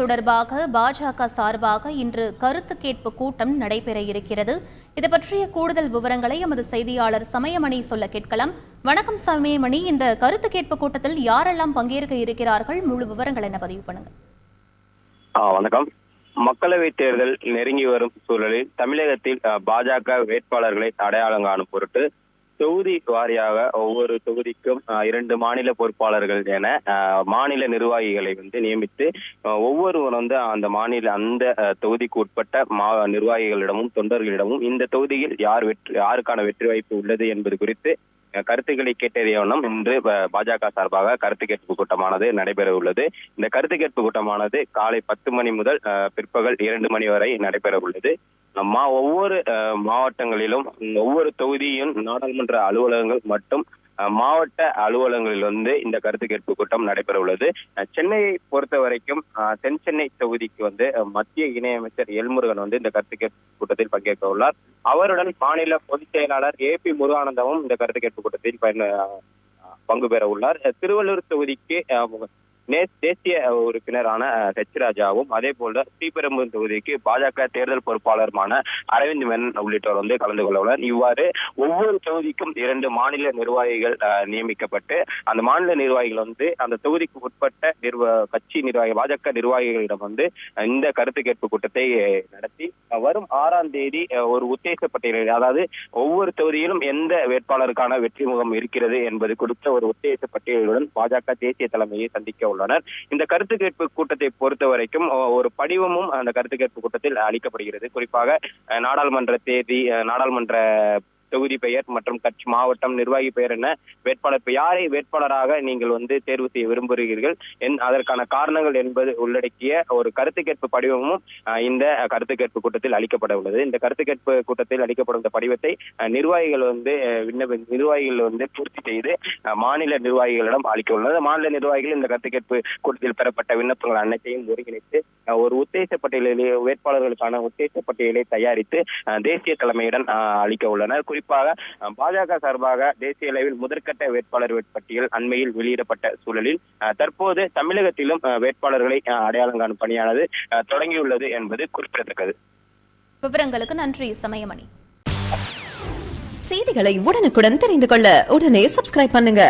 தொடர்பாக பாஜக சார்பாக இன்று கருத்து கேட்பு கூட்டம் நடைபெற இருக்கிறது. இது பற்றிய கூடுதல் விவரங்களை எமது செய்தியாளர் சமயமணி சொல்ல கேட்கலாம். வணக்கம் சமயமணி. இந்த கருத்து கேட்பு கூட்டத்தில் யாரெல்லாம் பங்கேற்க இருக்கிறார்கள்? முழு விவரங்கள் என்ன பதிவு பண்ணுங்க. வணக்கம். மக்களவைத் தேர்தல் நெருங்கி வரும் சூழலில் தமிழகத்தில் பாஜக வேட்பாளர்களை அடையாளம் காணும் பொருட்டு தொகுதி வாரியாக ஒவ்வொரு தொகுதிக்கும் இரண்டு மாநில பொறுப்பாளர்கள் என மாநில நிர்வாகிகளை வந்து நியமித்து ஒவ்வொருவர் வந்து அந்த மாநில அந்த தொகுதிக்கு உட்பட்ட மா நிர்வாகிகளிடமும் தொண்டர்களிடமும் இந்த தொகுதியில் யார் வெற்றி யாருக்கான வெற்றி வாய்ப்பு உள்ளது என்பது குறித்து கருத்துக்களை கேட்டறிய இன்று பாஜக சார்பாக கருத்து கேட்பு கூட்டமானது நடைபெற உள்ளது. இந்த கருத்து கேட்பு கூட்டமானது காலை பத்து மணி முதல் பிற்பகல் இரண்டு மணி வரை நடைபெற உள்ளது. மா ஒவ்வொரு அஹ், மாவட்டங்களிலும் ஒவ்வொரு தொகுதியும் நாடாளுமன்ற அலுவலகங்கள் மற்றும் அஹ், மாவட்ட அலுவலகங்களில் வந்து இந்த கருத்து கேட்பு கூட்டம் நடைபெற உள்ளது அஹ், சென்னையை பொறுத்த வரைக்கும் தென் சென்னை தொகுதிக்கு வந்து மத்திய இணையமைச்சர் எல்முருகன் வந்து இந்த கருத்து கேட்பு கூட்டத்தில் பங்கேற்க உள்ளார். அவருடன் மாநில பொதுச் செயலாளர் ஏ பி முருகானந்தமும் இந்த கருத்து கேட்பு கூட்டத்தில் அஹ், பங்கு பெற உள்ளார். அஹ், திருவள்ளூர் தொகுதிக்கு அஹ், தேசிய உறுப்பினரான ஹெச் ராஜாவும் அதே போல ஸ்ரீபெரும்புதூர் தொகுதிக்கு பாஜக தேர்தல் பொறுப்பாளருமான அரவிந்த் மேனன் உள்ளிட்டோர் வந்து கலந்து கொள்ள உள்ளனர் இவ்வாறு ஒவ்வொரு தொகுதிக்கும் இரண்டு மாநில நிர்வாகிகள் நியமிக்கப்பட்டு அந்த மாநில நிர்வாகிகள் வந்து அந்த தொகுதிக்கு உட்பட்ட நிர்வ கட்சி நிர்வாகி பாஜக நிர்வாகிகளிடம் வந்து இந்த கருத்து கேட்பு கூட்டத்தை நடத்தி வரும் ஆறாம் தேதி ஒரு உத்தேச பட்டியலில் அதாவது ஒவ்வொரு தொகுதியிலும் எந்த வேட்பாளருக்கான வெற்றி முகம் இருக்கிறது என்பது குறித்த ஒரு உத்தேச பட்டியலுடன் பாஜக தேசிய தலைமையை சந்திக்க உள்ளனர். இந்த கருத்து கேட்பு கூட்டத்தை பொறுத்த வரைக்கும் ஒரு படிவமும் அந்த கருத்து கேட்பு கூட்டத்தில் அளிக்கப்படுகிறது. குறிப்பாக நாடாளுமன்ற தேதி நாடாளுமன்ற தொகுதி பெயர் மற்றும் கட்சி மாவட்டம் நிர்வாகி பெயர் என வேட்பாளர் யாரை வேட்பாளராக நீங்கள் வந்து தேர்வு செய்ய விரும்புகிறீர்கள்? என் அதற்கான காரணங்கள் என்பது உள்ளடக்கிய ஒரு கருத்து கேட்பு படிவமும் இந்த கருத்து கேட்பு கூட்டத்தில் அளிக்கப்பட உள்ளது. இந்த கருத்து கேட்பு கூட்டத்தில் அளிக்கப்படும் இந்த படிவத்தை அஹ், நிர்வாகிகள் வந்து விண்ணப்ப நிர்வாகிகள் வந்து பூர்த்தி செய்து மாநில நிர்வாகிகளிடம் அளிக்க உள்ளது மாநில நிர்வாகிகள் இந்த கருத்து கேட்பு கூட்டத்தில் பெறப்பட்ட விண்ணப்பங்கள் அனைத்தையும் ஒருங்கிணைத்து ஒரு உத்தேச பட்டியலிலே வேட்பாளர்களுக்கான உத்தேச பட்டியலை தயாரித்து தேசிய தலைமையுடன் அளிக்க உள்ளனர். குறிப்பாக பாஜக சார்பாக தேசிய அளவில் முதற்கட்ட வேட்பாளர் பட்டியல் அண்மையில் வெளியிடப்பட்ட சூழலில் தற்போது தமிழகத்திலும் வேட்பாளர்களை அடையாளம் காணும் பணியானது தொடங்கியுள்ளது என்பது குறிப்பிடத்தக்கது. விவரங்களுக்கு நன்றி சமயமணி. செய்திகளை உடனுக்குடன் தெரிந்து கொள்ள உடனே சப்ஸ்கிரைப் பண்ணுங்க.